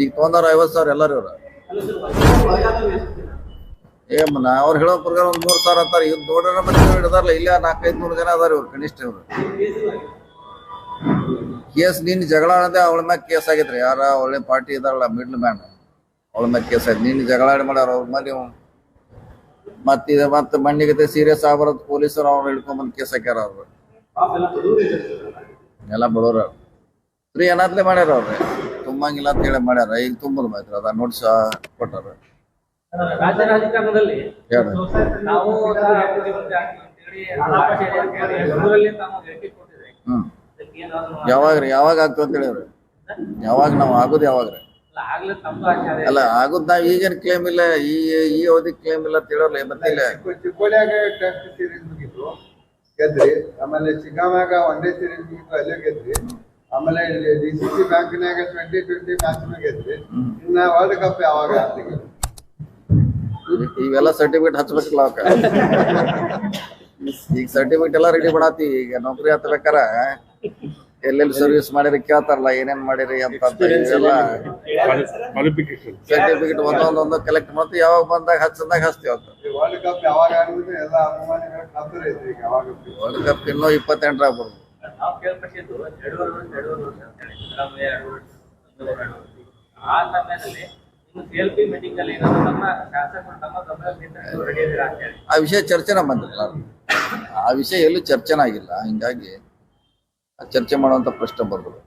ಈಗ ತೊಗೊಂಡಾರ ಐವತ್ತು ಸಾವಿರ ಎಲ್ಲರೂ ಇವ್ರು. ಏ ಅವ್ರು ಹೇಳೋ ಪ್ರಕಾರ ಒಂದು ಮೂರು ಸಾವಿರ ಅಂತಾರೆ. ಇವ್ರು ನೋಡ್ರ ಮತ್ತೆ ಹಿಡ್ದಾರಲ್ಲ ಇಲ್ಲ ನಾಲ್ಕೈದು ನೂರು ಜನ ಅದಾರ ಇವ್ರು, ಕನಿಷ್ಠ ಇವ್ರು. ಕೇಸ್ ನಿನ್ನ ಜಗಳ ಆಡದೆ ಅವಳ ಮ್ಯಾಗ ಕೇಸ್ ಆಗೈತ್ರಿ ಯಾರ? ಒಳ್ಳೆ ಪಾರ್ಟಿ ಇದಾರಲ್ಲ ಮಿಡ್ಲ್ ಮ್ಯಾನ್ ಅವಳ ಮ್ಯಾಗ ಕೇಸ್ ಆಯ್ತು. ನಿನ್ನ ಜಗಳ ಮಾಡ್ಯಾರ ಅವ್ರ ಮೇಲೆ ಇವ್ ಮತ್ತೆ ಇದು ಮತ್ತೆ ಮಣ್ಣಿಗೆ ಸೀರಿಯಸ್ ಆಗ್ಬಾರದು, ಪೊಲೀಸರು ಅವ್ರು ಹಿಡ್ಕೊಂಡ್ಬಂದು ಕೇಸ್ ಹಾಕ್ಯಾರ ಅವ್ರು. ಎಲ್ಲ ಬಡವ್ರ ಫ್ರೀ ಏನಾದ್ಲೆ ಮಾಡ್ಯಾರ ಅವ್ರೆ. ತುಂಬಂಗಿಲ್ಲ ಅಂತ ಹೇಳಿ ಮಾಡ್ಯಾರ. ಈಗ ತುಂಬದ ಮಾತ್ರ ಅದ ನೋಟ್ಸ್ ಕೊಟ್ಟಾರ. ರಾಜ್ಯ ರಾಜಕಾರಣದಲ್ಲಿ ಹೇಳಿ. ನಾವು ಆಗ್ತೀವಿ ತಾವು ಹೇಳಿಕೆ ಕೊಟ್ಟಿದ್ರೆ ಹ್ಮ್. ಏನಾದ್ರು ಯಾವಾಗ್ರಿ ಯಾವಾಗ ಆಗ್ತದೆ ಅಂತ ಹೇಳಿವ್ರಿ? ಯಾವಾಗ ನಾವು ಆಗೋದು ಯಾವಾಗ್ರಿ ಅಲ್ಲ, ಆಗ್ಲೇ ತಮ್ಮ ಆಚಾರ್ಯ ಅಲ್ಲ ಆಗುದ್ ನಾವ್ ಈಗೇನ್ ಕ್ಲೇಮ್ ಇಲ್ಲ ಈ ಈ ಅವಧಿ ಕ್ಲೇಮ್ ಇಲ್ಲ ಅಂತ ಹೇಳೋಲ್ಲ ಮತ್ತೆ ಇಲ್ಲ ಚಿಕ್ಕೋಡಿಯಾಗ ಟೆಸ್ಟ್ ಸೀರೀಸ್ ಮುಗಿತು ಗೆದ್ರಿ ಆಮೇಲೆ ಚಿಕಾಮಾಗ ಒಂದೇ ಡೇ ಸೀರೀಸ್ ಮುಗಿತು ಅಲ್ಲೇ ಗೆದ್ರಿ. ಆಮೇಲೆ ಡಿ ಸಿ ಸಿ ಬ್ಯಾಂಕ್ನಾಗ ಟ್ವೆಂಟಿ ಟ್ವೆಂಟಿ ಮ್ಯಾಚ್ ಗೆದ್ವಿ ಇನ್ನ ವರ್ಲ್ಡ್ ಕಪ್ ಯಾವಾಗ ಅಂತೀಗ ಈ- ಇವೆಲ್ಲ ಸರ್ಟಿಫಿಕೇಟ್ ಹಚ್ಬೇಕಲ್ಲ ಅವಕ್ಕ. ಈಗ ಸರ್ಟಿಫಿಕೇಟ್ ಎಲ್ಲ ರೆಡಿ ಮಾಡಾತಿ. ಈಗ ನೌಕರಿ ಹತ್ಬೇಕಾರ ಎಲ್ಲೆಲ್ಲಿ ಸರ್ವಿಸ್ ಮಾಡಿರಿ ಕೇಳ್ತಾರಲ್ಲ ಏನೇನ್ ಮಾಡಿರಿ ಅಂತ ಅಂತ ಇವೆಲ್ಲ. ಕ್ವಾಲಿಫಿಕೇಶನ್ ಸರ್ಟಿಫಿಕೇಟ್ ಒಂದೊಂದೊಂದು ಕಲೆಕ್ಟ್ ಮಾಡ್ತಿ ಯಾವಾಗ ಬಂದಾಗ ಹಚ್ಚಂದಾಗ ಹಚ್ತೀವಿ ಅಂತ ವರ್ಲ್ಡ್ ಕಪ್ ಯಾವಾಗ ಆಡಿದ್ರೆ ಎಲ್ಲ ಅಭಿಮಾನಿಗಳ ಖಾತರ ಐತ್ರಿ ಈಗ ಯಾವಾಗ? ವರ್ಲ್ಡ್ ಕಪ್ ಇನ್ನೂ ಇಪ್ಪತ್ತೆಂಟರ ಆಗ್ಬೋದು. ನಾವು ಕೇಳ್ಪಟ್ಟಿದ್ದು ಸಿದ್ದರಾಮಯ್ಯ. ಆ ಸಮಯದಲ್ಲಿ ಆ ವಿಷಯ ಚರ್ಚೆನ ಬಂದಿಲ್ಲ ಆ ವಿಷಯ ಎಲ್ಲೂ ಚರ್ಚೆನ ಆಗಿಲ್ಲ ಹಿಂಗಾಗಿ ಆ ಚರ್ಚೆ ಮಾಡುವಂತ ಪ್ರಶ್ನೆ ಬರ್ಬೋದು.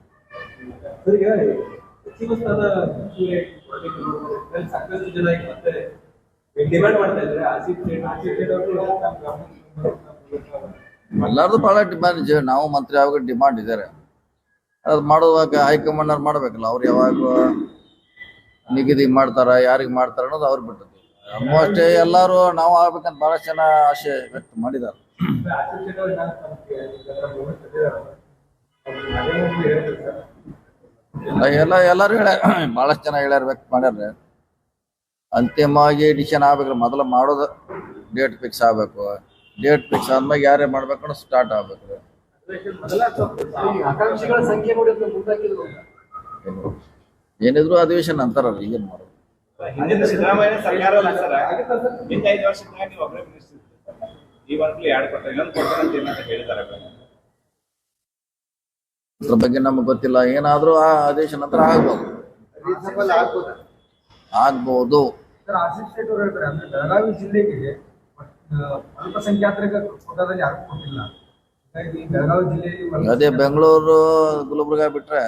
ಡಿಮ್ಯಾಂಡ್ ಮಾಡ್ತಾ ಇದ್ದಾರೆ. ಎಲ್ಲಾರ್ದು ಬಹಳ ಡಿಮಾಂಡ್ ನಾವು ಮಂತ್ರಿ ಯಾವಾಗ ಡಿಮಾಂಡ್ ಇದ್ದಾರೆ ಅದು ಮಾಡುವಾಗ ಹೈಕಮಾಂಡ್ ಅವ್ರು ಮಾಡ್ಬೇಕಲ್ಲ, ಅವ್ರು ಯಾವಾಗ ನಿಗದಿ ಮಾಡ್ತಾರ, ಯಾರಿಗೆ ಮಾಡ್ತಾರ ಅನ್ನೋದು ಅವ್ರು ಬಿಟ್ಟದ್ದು. ಆಲ್ಮೋಸ್ಟ್ ಎಲ್ಲಾರು ನಾವು ಆಗ್ಬೇಕಂತ ಬಹಳ ಜನ ಆಸೆ ವ್ಯಕ್ತ ಸರ್. ಎಲ್ಲ, ಎಲ್ಲಾರು ಹೇಳ ಬಹಳಷ್ಟು ಜನ ಹೇಳ್ಯಾರ ವ್ಯಕ್ತ ಮಾಡ್ಯಾರ ಅಂತಿಮವಾಗಿ ಡಿಸಿಷನ್ ಆಗ್ಬೇಕ್ರಿ. ಮೊದಲು ಮಾಡೋದು ಡೇಟ್ ಫಿಕ್ಸ್ ಆಗ್ಬೇಕು. ಡೇಟ್ ಫಿಕ್ಸ್ ಆದ್ಮೇಲೆ ಯಾರೇ ಮಾಡ್ಬೇಕನ್ನೋ ಸ್ಟಾರ್ಟ್ ಆಗ್ಬೇಕು ಏನಿದ್ರು ಅಧಿವೇಶನ ಅಂತಾರಲ್ಲ ಈಗೇನ್ ಮಾಡೋದು? ಅದ್ರ ಬಗ್ಗೆ ನಮ್ಗೆ ಗೊತ್ತಿಲ್ಲ. ಏನಾದ್ರೂ ಆ ಅಧಿವೇಶನ ನಂತರ ಆಗ್ಬೋದು. ಆಗ್ಬಹುದು ಆಗ್ಬೋದ. ಅವರು ಹೇಳ್ತಾರೆ ಅಂದ್ರೆ ಬೆಳಗಾವಿ ಜಿಲ್ಲೆಗೆ ಅಲ್ಪಸಂಖ್ಯಾತರಿಗೆ ಕೋಟಾದಲ್ಲಿ ಯಾರು ಕೊಟ್ಟಿಲ್ಲ ಹಾಗಾಗಿ ಬೆಳಗಾವಿ ಜಿಲ್ಲೆಯಲ್ಲಿ ಒಂದು- ಅದೇ ಬೆಂಗಳೂರು ಗುಲ್ಬರ್ಗ ಬಿಟ್ರೆ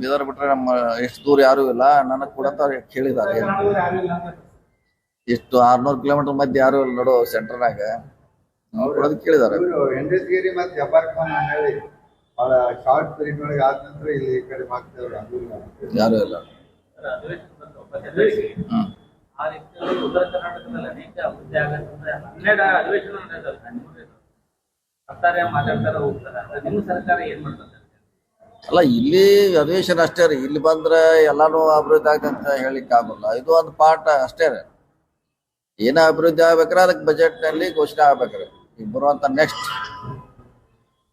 ಬೀದರ್ ಬಿಟ್ರೆ ನಮ್ಮ ಎಷ್ಟು ದೂರ ಯಾರು ಇಲ್ಲ. ನನಗೆ ಕೂಡ ಕೇಳಿದ್ದಾರೆ. ಅಂತ ಎಷ್ಟು ಆರ್ನೂರು ಕಿಲೋಮೀಟರ್ ಮಧ್ಯೆ ಯಾರು ಇಲ್ಲ ನೋಡು ಸೆಂಟರ್ನಾಗ ಕೊಡೋದು ಕೇಳಿದ್ದಾರೆ ಇವರು ಹೆಂಡಸ್ಗಿರಿ ಮತ್ತೆ ಜಬ್ಬಾರ್ ಖಾನ್ ಹೇಳಿ ಬಹಳ ಶಾರ್ಟ್ ಪೀರಿಯಡ್ ಒಳಗೆ ಆದ ನಂತರ ಇಲ್ಲಿ. ಈ ಕಡೆ ಮಾಡ್ತೇವ್ರು ಯಾರು ಇಲ್ಲ. ಹ್ಮ್. ಆ ನಿಟ್ಟಿನಲ್ಲಿ ಉತ್ತರ ಕರ್ನಾಟಕದಲ್ಲಿ ಅನೇಕ ಅಭಿವೃದ್ಧಿ ಆಗತ್ತಂದ್ರೆ ಹನ್ನೆರಡು ಅಧಿವೇಶನ ನಡೆದಲ್ಲ ನಿಮ್ಗೆ ಸರ್ಕಾರ ಮಾತಾಡ್ತಾರೆ ಹೋಗ್ತಾರೆ. ನಿಮ್ಮ ಸರ್ಕಾರ ಏನ್ ಮಾಡ್ತಾರೆ ಅಲ್ಲ, ಇಲ್ಲಿ ಅಧಿವೇಶನ ಅಷ್ಟೇ ರೀ. ಇಲ್ಲಿ ಬಂದ್ರೆ ಎಲ್ಲಾನು ಅಭಿವೃದ್ಧಿ ಆಗಂತ ಹೇಳಿಕ್ ಆಗಲ್ಲ. ಇದು ಒಂದು ಪಾಠ ಅಷ್ಟೇ ರೀ. ಏನ ಅಭಿವೃದ್ಧಿ ಆಗ್ಬೇಕ್ರೆ ಅದಕ್ಕೆ ಬಜೆಟ್ನಲ್ಲಿ ಘೋಷಣೆ ಆಗ್ಬೇಕ್ರಿ. ಇಬ್ಬರು ಅಂತ ನೆಕ್ಸ್ಟ್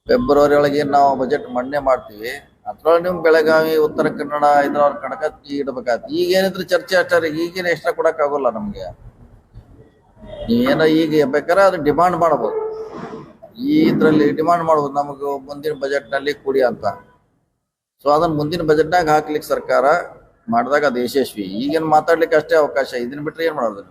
ಫೆಬ್ರವರಿ ಒಳಗೆ ನಾವು ಬಜೆಟ್ ಮಂಡನೆ ಮಾಡ್ತೀವಿ. ಅದ್ರೊಳಗೆ ನಿಮ್ ಬೆಳಗಾವಿ, ಉತ್ತರ ಕನ್ನಡ ಹೈದರಾಬಾದ್ ಕನಕ ಇಡಬೇಕಾಗ್ತದೆ ಈಗ ಏನಿದ್ರು ಚರ್ಚೆ ಅಷ್ಟಾರೆ ಈಗೇನು ಎಕ್ಸ್ಟ್ರಾ ಕೊಡಕ್ ಆಗೋಲ್ಲ ನಮ್ಗೆ. ನೀವೇನ ಈಗ ಬೇಕಾದ್ರೆ ಅದು ಡಿಮಾಂಡ್ ಮಾಡ್ಬೋದು. ಈ ಇದ್ರಲ್ಲಿ ಡಿಮಾಂಡ್ ಮಾಡ್ಬೋದು. ನಮಗೆ ಮುಂದಿನ ಬಜೆಟ್ನಲ್ಲಿ ಕೊಡಿ ಅಂತ. ಸೊ ಅದನ್ನ ಮುಂದಿನ ಬಜೆಟ್ನಾಗ ಹಾಕ್ಲಿಕ್ಕೆ ಸರ್ಕಾರ ಮಾಡಿದಾಗ ಅದು ಯಶಸ್ವಿ. ಈಗೇನು ಮಾತಾಡ್ಲಿಕ್ಕೆ ಅಷ್ಟೇ ಅವಕಾಶ. ಇದನ್ನ ಬಿಟ್ರೆ ಏನ್ ಮಾಡೋದು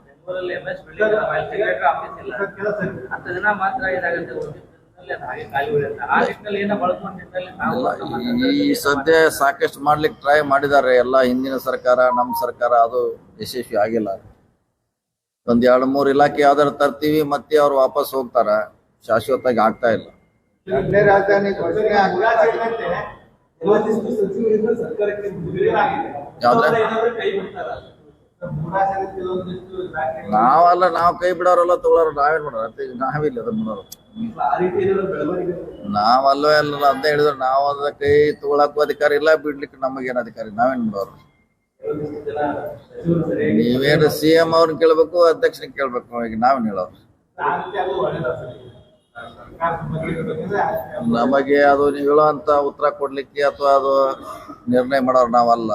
ಈ ಸದ್ಯ ಸಾಕಷ್ಟು ಮಾಡ್ಲಿಕ್ಕೆ ಟ್ರೈ ಮಾಡಿದ್ದಾರೆ. ಎಲ್ಲ ಹಿಂದಿನ ಸರ್ಕಾರ ನಮ್ಮ ಸರ್ಕಾರ ಅದು ಯಶಸ್ವಿ ಆಗಿಲ್ಲ. ಒಂದ್ ಎರಡು ಮೂರು ಇಲಾಖೆ ಯಾವ್ದಾರು ತರ್ತೀವಿ ಮತ್ತೆ ಅವ್ರು ವಾಪಸ್ ಹೋಗ್ತಾರ. ಶಾಶ್ವತವಾಗಿ ಆಗ್ತಾ ಇಲ್ಲ. ಯಾವ್ದ್ರೆ? ನಾವಲ್ಲ, ನಾವ್ ಕೈ ಬಿಡೋರಲ್ಲ ತಗೊಳೋರು ನಾವೇನ್ ಮಾಡೋರು. ನಾವಿಲ್ಲ ಬೆಳವಣಿಗೆ ನಾವಲ್ಲೋ ಎಲ್ಲ ಅದೇ ಹೇಳಿದ್ರೆ. ನಾವು ಕೈ ತಗೊಳಕ್ಕೂ ಅಧಿಕಾರ ಇಲ್ಲ, ಬಿಡ್ಲಿಕ್ಕೆ ನಮಗೇನು ಅಧಿಕಾರ ನಾವೇನ್ ಮಾಡೋರು? ನೀವೇನು ಸಿ ಎಂ ಅವ್ರನ್ನ ಕೇಳ್ಬೇಕು, ಅಧ್ಯಕ್ಷನ ಕೇಳ್ಬೇಕು. ಈಗ ನಾವೇನ್ ಹೇಳೋರು? ನಮಗೆ ಅದು ನೀವು ಅಂತ ಉತ್ತರ ಕೊಡ್ಲಿಕ್ಕೆ ಅಥವಾ ಅದು ನಿರ್ಣಯ ಮಾಡೋರು ನಾವಲ್ಲ.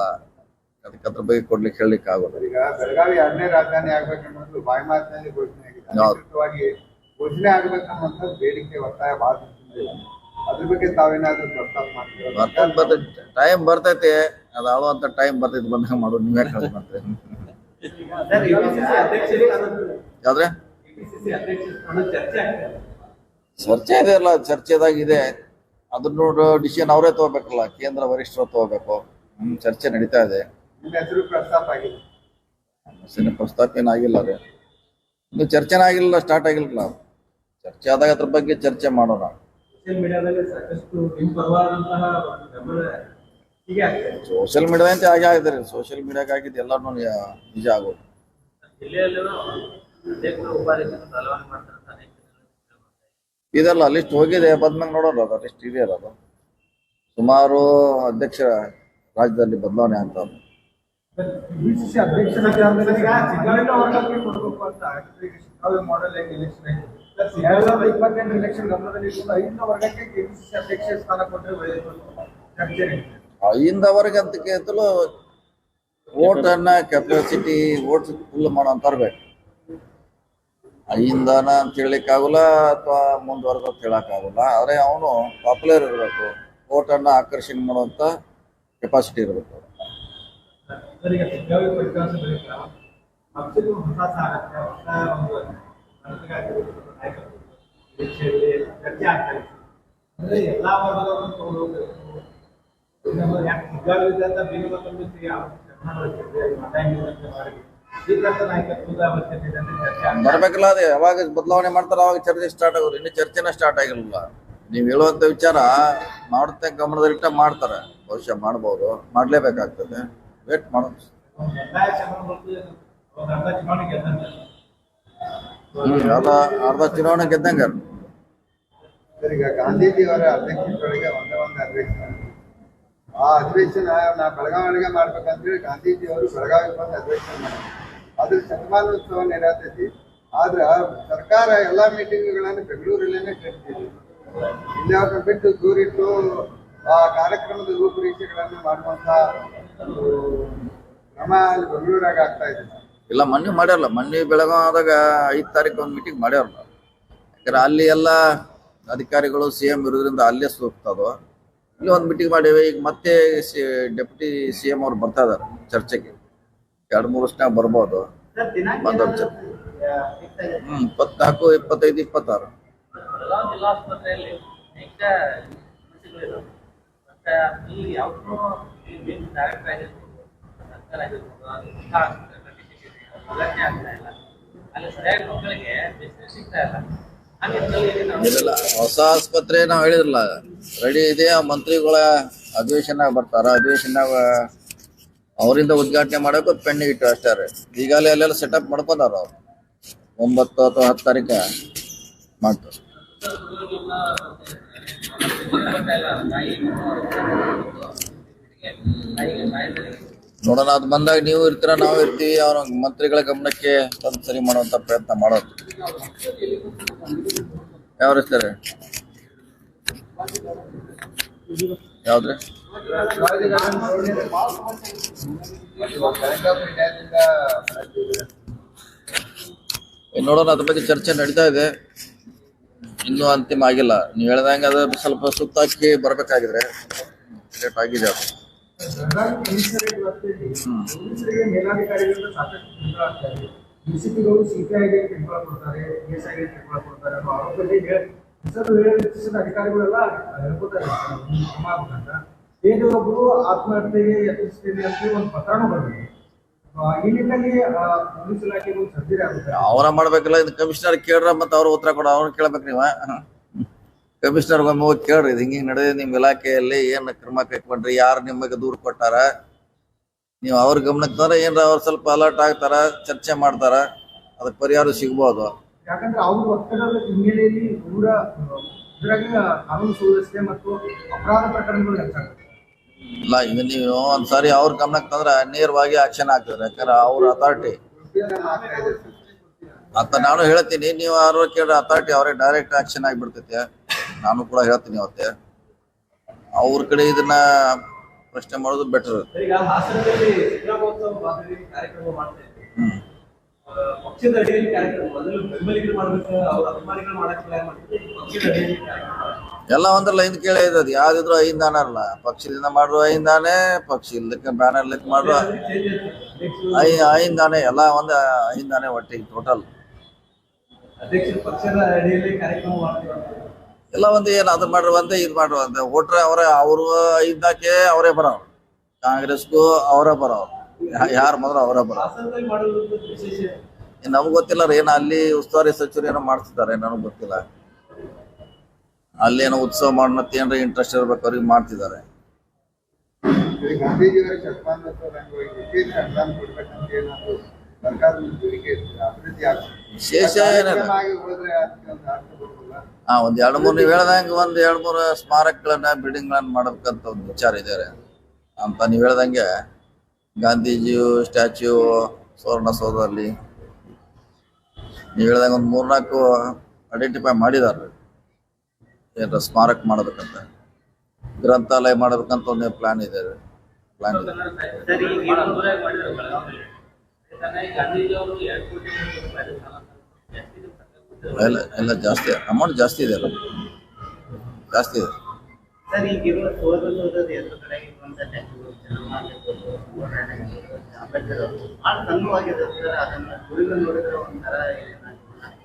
ಅದಕ್ಕೆ ಅದ್ರ ಬಗ್ಗೆ ಕೊಡ್ಲಿಕ್ಕೆ ಹೇಳಲಿಕ್ಕೆ ಆಗೋದು ಈಗ ಬೆಳಗಾವಿ ಎರಡನೇ ರಾಜಧಾನಿ ಆಗ್ಬೇಕನ್ನೋದು ಬಾಯಿ ಮಾತಿನಲ್ಲಿ ಘೋಷಣೆ ಆಗಿದೆ. ಘೋಷಣೆ ಆಗ್ಬೇಕನ್ನುವಂತ ಬೇಡಿಕೆ ಒತ್ತಾಯ ಬಹಳ. ಅದ್ರ ಬಗ್ಗೆ ತಾವೇನಾದ್ರೂ ಪ್ರಸ್ತಾಪ ಮಾಡ್ತೀರಾ? ಬರ್ತೈತೆ ಟೈಮ್ ಬರ್ತೈತೆ. ಅದು ಆಳುವಂತ ಟೈಮ್ ಬರ್ತೈತಿ ಬಂದಾಗ ಮಾಡು ನೀವೇ ಕಳ್ಸಿ ಮಾಡ್ತೀರಿ ಯಾವ್ದ್ರೆ? ಚರ್ಚೆ ಇದೆ. ಅಲ್ಲ ಚರ್ಚೆದಾಗ ಇದೆ ಅದನ್ನ ಡಿಸಿಷನ್ ಅವರೇ ತಗೋಬೇಕಲ್ಲ ಕೇಂದ್ರ ವರಿಷ್ಠರು ತಗೋಬೇಕು. ಹ್ಮ್ ಚರ್ಚೆ ನಡೀತಾ ಇದೆ. ನಿಮ್ಮ ಹೆಸರು ಪ್ರಸ್ತಾಪ ಆಗಿದೆ ಸಿನಿಮಾ ಪ್ರಸ್ತಾಪ ಏನಾಗಿಲ್ಲ ರೀ. ಇನ್ನು ಚರ್ಚೆನೇ ಆಗಿಲ್ಲ ಸ್ಟಾರ್ಟ್ ಆಗಿಲ್ಲ. ಚರ್ಚೆ ಆದಾಗ ಅದ್ರ ಬಗ್ಗೆ ಚರ್ಚೆ ಮಾಡೋಣ. ಸೋಷಿಯಲ್ ಮೀಡಿಯಾದಲ್ಲಿ ಸಾಕಷ್ಟು ನಿಮ್ಮ ಪರವಾದಂತಹ ಬೆಂಬಲ ಹೀಗೆ ಸೋಷಿಯಲ್ ಅಂತ ಆಗಿದೆ ರೀ. ಸೋಷಿಯಲ್ ಮೀಡಿಯಾಗೆ ಆಗಿದ್ದು ಎಲ್ಲಾನು ನಿಜ ಆಗೋದು. ಉಪಾಧ್ಯಕ್ಷರು ಮಾಡ್ತಾರೆ ಅಂತ ಅನೇಕ. ಇದೆಲ್ಲ ಲಿಸ್ಟ್ ಹೋಗಿದೆ ಬಂದ್ಮೇಲೆ ನೋಡೋಣ ಅದು ಲಿಸ್ಟ್ ಇದೆ ಅದು. ಸುಮಾರು ಅಧ್ಯಕ್ಷ ರಾಜ್ಯದಲ್ಲಿ ಬದಲಾವಣೆ ಆಗ್ತಾವೆ ಕೊಡ್ಬೇಕು ಅಂತ ವೋಟ್ ಅನ್ನ ಕೆಪಾಸಿಟಿ ವೋಟ್ ಫುಲ್ ಮಾಡೋ ತರ್ಬೇಕು ಅಂತ ಹೇಳಲಿಕ್ಕಾಗಲ್ಲ ಅಥವಾ ಮುಂದುವರೆದ ಅಂತ ಹೇಳಕ್ಕಾಗಲ್ಲ. ಆದರೆ ಅವನು ಪಾಪ್ಯುಲರ್ ಇರಬೇಕು. ವೋಟ್ ಅನ್ನ ಆಕರ್ಷಣೆ ಮಾಡುವಂತ ಕೆಪಾಸಿಟಿ ಇರಬೇಕು. ಸಿದ್ದಾವಿ ಫಲಿತಾಂಶ ಪಕ್ಷಕ್ಕೂ ಹೊಸ ಹೊಸ ಒಂದು ಅಂದ್ರೆ ವರ್ಗದವರನ್ನು ಯಾಕೆ ಅಂತ ಆಗ್ತಾ ಬರ್ಬೇಕಲ್ಲ ಅದೇ, ಯಾವಾಗ ಬದಲಾವಣೆ ಮಾಡ್ತಾರ ಅವಾಗ ಚರ್ಚೆ ಸ್ಟಾರ್ಟ್ ಆಗೋದು. ಇನ್ನು ಚರ್ಚೆನ ಸ್ಟಾರ್ಟ್ ಆಗಿರಲಿಲ್ಲ ನೀವು ಹೇಳುವಂತ ವಿಚಾರ ಮಾಡುತ್ತೆ ಗಮನದಲ್ಲಿಟ್ಟ ಮಾಡ್ತಾರೆ. ಬಹುಶಃ ಮಾಡ್ಬೋದು. ಮಾಡ್ಲೇಬೇಕಾಗ್ತದೆ. ವೇಟ್ ಮಾಡೋಣ ಅರ್ಧ ಅರ್ಧ ಚುನಾವಣೆ ಗೆದ್ದಂಗ. ಗಾಂಧೀಜಿ ಅವರ ಅಧ್ಯಕ್ಷತೆಯೊಳಗೆ ಒಂದೇ ಒಂದು ಅಧಿವೇಶನ ಆ ಅಧಿವೇಶನ ನಾ ಬೆಳಗಾವಿಗೆ ಮಾಡ್ಬೇಕಂತೇಳಿ ಗಾಂಧೀಜಿ ಅವರು ಬೆಳಗಾವಿ ಬಂದು ಅಧಿವೇಶನ ಮಾಡಿದ್ರು. ಅದ್ರ ಶತಮಾನೋತ್ಸವ ನಡೆಯತೈತಿ ಆದ್ರ ಸರ್ಕಾರ ಎಲ್ಲಾ ಮೀಟಿಂಗ್ಗಳನ್ನು ಬೆಂಗಳೂರಲ್ಲೇನೆ ಕರೆದಿದೆ ಇಲ್ಲಿ ಅವ್ರನ್ನ ಬಿಟ್ಟು ದೂರಿಟ್ಟು ಆ ಕಾರ್ಯಕ್ರಮದ ರೂಪುರೇಷೆಗಳನ್ನು ಮಾಡುವಂತ ಇಲ್ಲ ಮೊನ್ನೆ ಮಾಡ್ಯಾರಲ್ಲ. ಮೊನ್ನೆ ಬೆಳಗಾವದಾಗ ಐದು ತಾರೀಕು ಒಂದು ಮೀಟಿಂಗ್ ಮಾಡ್ಯಾರಲ್ಲ. ಯಾಕಂದ್ರೆ ಅಲ್ಲಿ ಎಲ್ಲ ಅಧಿಕಾರಿಗಳು ಸಿ ಎಂ ಇರೋದ್ರಿಂದ ಅಲ್ಲೇ ಸೂಕ್ತ ಅದು ಇಲ್ಲಿ ಒಂದು ಮೀಟಿಂಗ್ ಮಾಡೇವೆ. ಈಗ ಮತ್ತೆ ಡೆಪ್ಯೂಟಿ ಸಿ ಎಂ ಅವ್ರು ಬರ್ತಾ ಇದಾರೆ ಚರ್ಚೆಗೆ. ಎರಡು ಮೂರು ವರ್ಷನಾಗ ಬರ್ಬೋದು. ಬಂದವ್ರು ಚರ್ಚೆ. ಹ್ಮ್ ಇಪ್ಪತ್ನಾಲ್ಕು ಇಪ್ಪತ್ತೈದು ಇಪ್ಪತ್ತಾರು. ಯಾವ್ದು ಆಗಿರ್ಬೋದು ಸರ್ಕಾರ ಆಗಿರ್ಬೋದು ಅದು ಆಗ್ತಾ ಇಲ್ಲ. ಅಲ್ಲಿ ಸರಿಯಾಗಿ ಮಕ್ಕಳಿಗೆ ಬಿಸಿನೆಸ್ ಸಿಗ್ತಾ ಇಲ್ಲ. ಹಾಗೆ ನಾವು ಇಲ್ಲ ಹೊಸ ಆಸ್ಪತ್ರೆ ನಾವು ಹೇಳಿದ್ರಲ್ಲ ರೆಡಿ ಇದೆ ಮಂತ್ರಿಗಳ ಅಧಿವೇಶನ ಬರ್ತಾರ. ಅಧಿವೇಶನ ಅವರಿಂದ ಉದ್ಘಾಟನೆ ಮಾಡಬೇಕು ಪೆಂಡಿಂಗ್ ಇಟ್ಟು ಅಷ್ಟೇ ರೀ. ಈಗಾಗಲೇ ಅಲ್ಲೆಲ್ಲ ಸೆಟಪ್ ಮಾಡ್ಕೊತಾರ ಅವ್ರು. ಒಂಬತ್ತು ಅಥವಾ ಹತ್ತು ತಾರೀಕು ಮಾಡ್ತಾರೆ. ನೋಡೋಣ, ಅದು ಬಂದಾಗ ನೀವು ಇರ್ತೀರ, ನಾವು ಇರ್ತೀವಿ, ಅವ್ರ ಮಂತ್ರಿಗಳ ಗಮನಕ್ಕೆ ತಂದು ಸರಿ ಮಾಡುವಂತ ಪ್ರಯತ್ನ ಮಾಡೋದು. ಯಾವ ಇರ್ತಾರೆ ಯಾವ್ದ್ರಿ? ನೋಡೋಣ, ಅದ್ರ ಬಗ್ಗೆ ಚರ್ಚೆ ನಡೀತಾ ಇದೆ. ಇನ್ನೂ ಅಂತಿಮ ಆಗಿಲ್ಲ. ನೀವು ಹೇಳ್ದಂಗೆ ಅದು ಸ್ವಲ್ಪ ಸುತ್ತಾಕಿ ಬರ್ಬೇಕಾಗಿದ್ರೆ ಲೇಟ್ ಆಗಿದೆ ಅದು. ಅಧಿಕಾರಿಗಳೆಲ್ಲ ಹೇಳ್ಕೊತಾರೆ ಒಬ್ಬರು ಆತ್ಮಹತ್ಯೆಗೆ ಯತ್ನಿಸ್ತೇನೆ ಅಂತ ಒಂದು ಪತ್ರನೂ ಬಂದಿದೆ ಅವರ ಮಾಡ್ಬೇಕಲ್ಲ ಇದು ಕಮಿಷನರ್ ಕೇಳ್ರ ಮತ್ತೆ ಅವ್ರ ಉತ್ತರ ಕೊಡ ಅವ್ರು ಕೇಳ್ಬೇಕು ನೀವ? ಕಮಿಷನರ್ ಒಮ್ಮೆ ಹೋಗಿ ಕೇಳ್ರಿ ಇದು ಹಿಂಗೆ ನಡೆದಿದೆ ನಿಮ್ಮ ಇಲಾಖೆಯಲ್ಲಿ ಏನ್ ಕ್ರಮ ಕೈಕೊಂಡ್ರಿ ಯಾರು ನಿಮಗೆ ದೂರ ಕೊಟ್ಟಾರ? ನೀವು ಅವ್ರ ಗಮನಕ್ಕೆ ತಂದ್ರೆ ಏನ್ರ ಅವ್ರು ಸ್ವಲ್ಪ ಅಲರ್ಟ್ ಆಗ್ತಾರ ಚರ್ಚೆ ಮಾಡ್ತಾರ ಅದಕ್ಕೆ ಪರಿಹಾರ ಸಿಗ್ಬೋದು. ಯಾಕಂದ್ರೆ ಅವ್ರ ಒತ್ತಡದ ಹಿನ್ನೆಲೆಯಲ್ಲಿ ಕಾನೂನು ಸುವ್ಯವಸ್ಥೆ ಮತ್ತು ಅಪರಾಧ ಪ್ರಕರಣಗಳು ಹೆಚ್ಚಾಗುತ್ತೆ ಇಲ್ಲ ಈಗ ನೀವು ಒಂದ್ಸಾರಿ ಅವ್ರ ಗಮನಕ್ಕೆ ತಂದ್ರೆ ನೇರವಾಗಿ ಆಕ್ಷನ್ ಆಗ್ತದೆ ಯಾಕಂದ್ರೆ ಅವ್ರ ಅಥಾರಿಟಿ ಅಂತ ನಾನು ಹೇಳ್ತೀನಿ ನೀವು ಯಾರು ಕೇಳಿದ್ರೆ ಅಥಾರಿಟಿ ಅವರೇ ಡೈರೆಕ್ಟ್ ಆಕ್ಷನ್ ಆಗಿಬಿಡ್ತೈತೆ. ನಾನು ಕೂಡ ಹೇಳ್ತೀನಿ ಅವತ್ತೆ. ಅವ್ರ ಕಡೆ ಇದನ್ನ ಪ್ರಶ್ನೆ ಮಾಡೋದು ಬೆಟರ್ ಹ್ಮ್. ಎಲ್ಲ ಒಂದ್ರಲ್ಲ ಹಿಂದ್ ಕೇಳೇ ಇದ್ ಯಾವ್ದಿದ್ರು ಐಂದಾನ ಅಲ್ಲ ಪಕ್ಷದಿಂದ ಮಾಡ್ರು ಐಂದಾನೆ ಪಕ್ಷ ಇಲ್ಲಕ್ಕೆ ಬ್ಯಾನರ್ ಲಿಕ್ ಮಾಡ್ರು ಐ ಐಂದಾನೆ ಎಲ್ಲ ಒಂದ ಐಂದಾನೆ ಒಟ್ಟಿಗೆ ಟೋಟಲ್ ಎಲ್ಲ ಒಂದು ಏನು ಅದು ಮಾಡ್ರು ಒಂದೇ ಇದು ಮಾಡ್ರು ಅಂತ ಓಟ್ರೆ ಅವರೇ ಅವರು ಐದಕ್ಕೆ ಅವರೇ ಬರೋರು. ಕಾಂಗ್ರೆಸ್ಗೂ ಅವರೇ ಬರೋರು. ಯಾರು ಮೊದಲು ಅವರೇ ಬರೋರು. ನಮ್ಗೆ ಗೊತ್ತಿಲ್ಲ ರೀ. ಏನೋ ಅಲ್ಲಿ ಉಸ್ತುವಾರಿ ಸಚಿವರು ಏನೋ ಮಾಡ್ತಿದ್ದಾರೆ. ನನಗೆ ಗೊತ್ತಿಲ್ಲ. ಅಲ್ಲಿ ಏನೋ ಉತ್ಸವ ಮಾಡೋಣ ಏನಾರ ಇಂಟ್ರೆಸ್ಟ್ ಇರಬೇಕು ಅವ್ರಿಗೆ ಮಾಡ್ತಿದ್ದಾರೆ. ವಿಶೇಷ ಏನಿಲ್ಲ. ಹಾ ಒಂದ್ ಎರಡ್ ಮೂರು ನೀವು ಹೇಳ್ದಂಗೆ ಒಂದ್ ಎರಡ್ ಮೂರು ಸ್ಮಾರಕಗಳನ್ನ ಬಿಲ್ಡಿಂಗ್ ಗಳನ್ನ ಮಾಡ್ಬೇಕಂತ ಒಂದು ವಿಚಾರ ಇದಾರೆ. ಅಂತ ನೀವು ಹೇಳ್ದಂಗೆ ಗಾಂಧೀಜಿಯು ಸ್ಟ್ಯಾಚ್ಯೂ ಸುವರ್ಣಸೌಧದಲ್ಲಿ ನೀವು ಹೇಳ್ದಂಗೆ ಒಂದು ಮೂರ್ನಾಲ್ಕು ಐಡೆಂಟಿಫೈ ಮಾಡಿದಾರೆ ಏನಾರ ಸ್ಮಾರಕ ಮಾಡಬೇಕಂತ. ಗ್ರಂಥಾಲಯ ಮಾಡಬೇಕಂತ ಒಂದು ಪ್ಲಾನ್ ಇದೆ. ಪ್ಲಾನ್ ಇದೆ. ಎಲ್ಲ ಎಲ್ಲ ಜಾಸ್ತಿ ಅಮೌಂಟ್ ಜಾಸ್ತಿ ಇದೆ ಅಲ್ಲ. ಜಾಸ್ತಿ ಇದೆ. ಅಂಬೇಡ್ಕರ್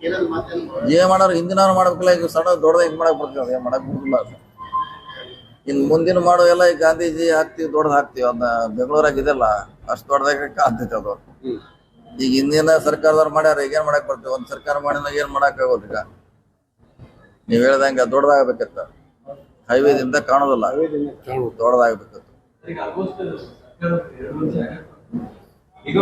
ಏನ್ ಮಾಡೋರು? ಹಿಂದಿನವ್ರು ಮಾಡ್ಬೇಕಲ್ಲ ಈಗ ಸಣ್ಣ ದೊಡ್ಡದಾಗ ಹಿಂಗ್ ಮಾಡಕ್ ಬರ್ತೀವಿ ಏನ್ ಮಾಡಕ್ ಅದು. ಇನ್ ಮುಂದಿನ ಮಾಡೋ ಎಲ್ಲ ಈಗ ಗಾಂಧೀಜಿ ಹಾಕ್ತಿವಿ ದೊಡ್ಡದ್ ಹಾಕ್ತಿವಿ. ಅದನ್ನ ಬೆಂಗಳೂರಾಗ ಇದೆಲ್ಲ ಅಷ್ಟ್ ದೊಡ್ಡದಾಗ ಕಾಣ್ತೈತೆ ಅದು. ಈಗ ಹಿಂದಿನ ಸರ್ಕಾರದವ್ರು ಮಾಡ್ಯಾರ ಈಗ ಏನ್ ಮಾಡಕ್ ಬರ್ತೀವಿ? ಒಂದ್ ಸರ್ಕಾರ ಮಾಡಿದಾಗ ಏನ್ ಮಾಡಕ್ ಈಗ? ನೀವ್ ಹೇಳ್ದಂಗ ದೊಡ್ಡದಾಗಬೇಕತ್ತ ಹೈವೇದಿಂದ ಕಾಣೋದಿಲ್ಲ. ದೊಡ್ಡದಾಗಬೇಕತ್ತ ಈಗ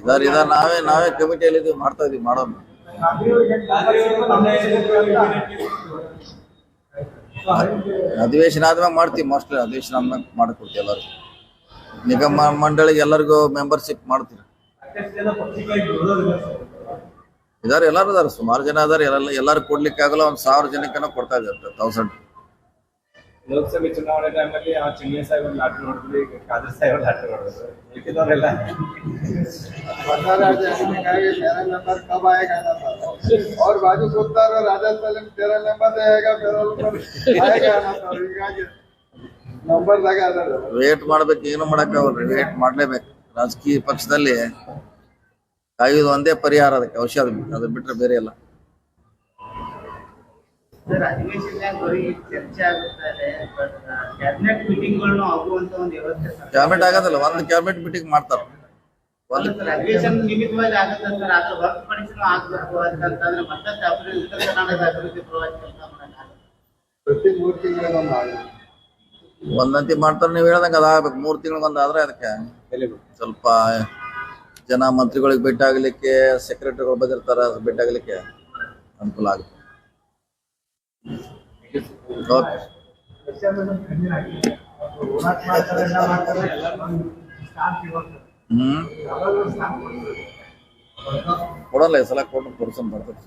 ಇದಾರ ಇದಾರ. ನಾವೇ ನಾವೇ ಕಮಿಟಿಯಲ್ಲಿ ಇದು ಮಾಡ್ತಾ ಇದೀವಿ, ಮಾಡೋಣ. ಅಧಿವೇಶನ ಆದ್ಮೇಲೆ ಮಾಡ್ತೀವಿ ಮೋಸ್ಟ್ಲಿ ಅಧಿವೇಶನ ಆದ್ಮೇಲೆ ಮಾಡ್ಕೊಡ್ತೀವಿ ಎಲ್ಲರಿಗೂ ನಿಗಮ ಮಂಡಳಿಗೆ ಎಲ್ಲರಿಗೂ ಮೆಂಬರ್ಶಿಪ್ ಮಾಡ್ತೀವಿ. ಇದಾರೆ, ಎಲ್ಲರೂ ಇದಾರೆ. ಸುಮಾರು ಜನ ಇದಾರೆ. ಎಲ್ಲ, ಎಲ್ಲರೂ ಕೊಡ್ಲಿಕ್ಕೆ ಆಗಲ್ಲ ಒಂದ್ ಸಾವಿರ ಜನಕ್ಕನ ಕೊಡ್ತಾ ಇದ್ದಾರೆ ತೌಸಂಡ್ ಲೋಕಸಭೆ ಚುನಾವಣೆ ಟೈಮಲ್ಲಿ ಆ ಚಿಂಗ್ಲೆ ಸಾಹೇಬ್ ಲಾಟ್ರಿ ನೋಡಿದ್ವಿ ಈಗ ಖಾದರ್ ಸಾಹೇಬ್ ಲಾಟ್ರಿ ನೋಡಿದ್ರು ಮಿಕ್ಕಿದವರೆಲ್ಲ ಅವ್ರ ಬಾಜು ಕೂತಾರ ರಾಜಸ್ಥಾನ ತೆರಲ್ ನಂಬರ್ ಹೇಗ ಬೆರಲ್ ಹೀಗಾಗಿ ನಂಬರ್ದಾಗ ವೇಟ್ ಮಾಡ್ಬೇಕು ಏನು ಮಾಡಕ್ಕಾಗಲ್ರಿ ವೇಟ್ ಮಾಡ್ಲೇಬೇಕು. ರಾಜಕೀಯ ಪಕ್ಷದಲ್ಲಿ ಕಾಯೋದು ಒಂದೇ ಪರಿಹಾರ ಅದಕ್ಕೆ ಅವಶ್ಯ ಅದು ಬಿಟ್ರೆ ಬೇರೆ ಇಲ್ಲ. ಸರ್ ಅಧಿವೇಶನದಾಗ ಬರೀ ಚರ್ಚೆ ಆಗುತ್ತಾರೆ ಬಟ್ ಕ್ಯಾಬಿನೆಟ್ ಮೀಟಿಂಗ್ಗಳನ್ನು ಆಗುವಂತ ಒಂದು ವ್ಯವಸ್ಥೆ ಸರ್. ಕ್ಯಾಬಿನೆಟ್ ಆಗೋದಿಲ್ಲ ಒಂದು ಕ್ಯಾಬಿನೆಟ್ ಮೀಟಿಂಗ್ ಮಾಡ್ತಾರ. ಒಂದು ಸರ್ ಅಧಿವೇಶನ ನಿಮಿತ್ತವಾಗಿ ಆಗುತ್ತೆ ಸರ್ ಅದ್ರ ಹೊರತುಪಡಿಸಿನೂ ಆಗ್ಬೇಕು ಅಂತಂದ್ರೆ ಮತ್ತಷ್ಟು ಅಭಿವೃದ್ಧಿ ಉತ್ತರ ಕರ್ನಾಟಕದ ಅಭಿವೃದ್ಧಿ ಪರವಾಗಿ ಕೆಲಸ ಮಾಡಕ್ಕಾಗಲ್ಲ ಪ್ರತಿ ಮೂರು ತಿಂಗಳಿಗೊಂದು ಆಗುತ್ತೆ ಒಂದಂತಿ ಮಾಡ್ತಾರೆ ನೀವು ಹೇಳ್ದಂಗೆ ಅದಾಗಬೇಕು ಮೂರು ತಿಂಗಳಿಗೊಂದು ಆದ್ರೆ ಅದಕ್ಕೆ ಸ್ವಲ್ಪ ಜನ ಮಂತ್ರಿಗಳಿಗೆ ಭೇಟಿ ಆಗ್ಲಿಕ್ಕೆ ಸೆಕ್ರೆಟರಿಗಳು ಬಂದಿರ್ತಾರ ಭೇಟಿ ಆಗ್ಲಿಕ್ಕೆ ಅನುಕೂಲ ಆಗುತ್ತೆ ಓಕೆ ಮಾಡ್ತಾರೆ ಎಲ್ಲ ಮಾಡ್ತಾರೆ ಎಲ್ಲರೂ ಸ್ಟಾಂಪ್ ಇರುತ್ತೆ ಹ್ಮ್. ಕೊಡಲ್ಲ ಸಲ ಕೊಟ್ಟು ಪರ್ಸನ್ ಬರ್ತದೆ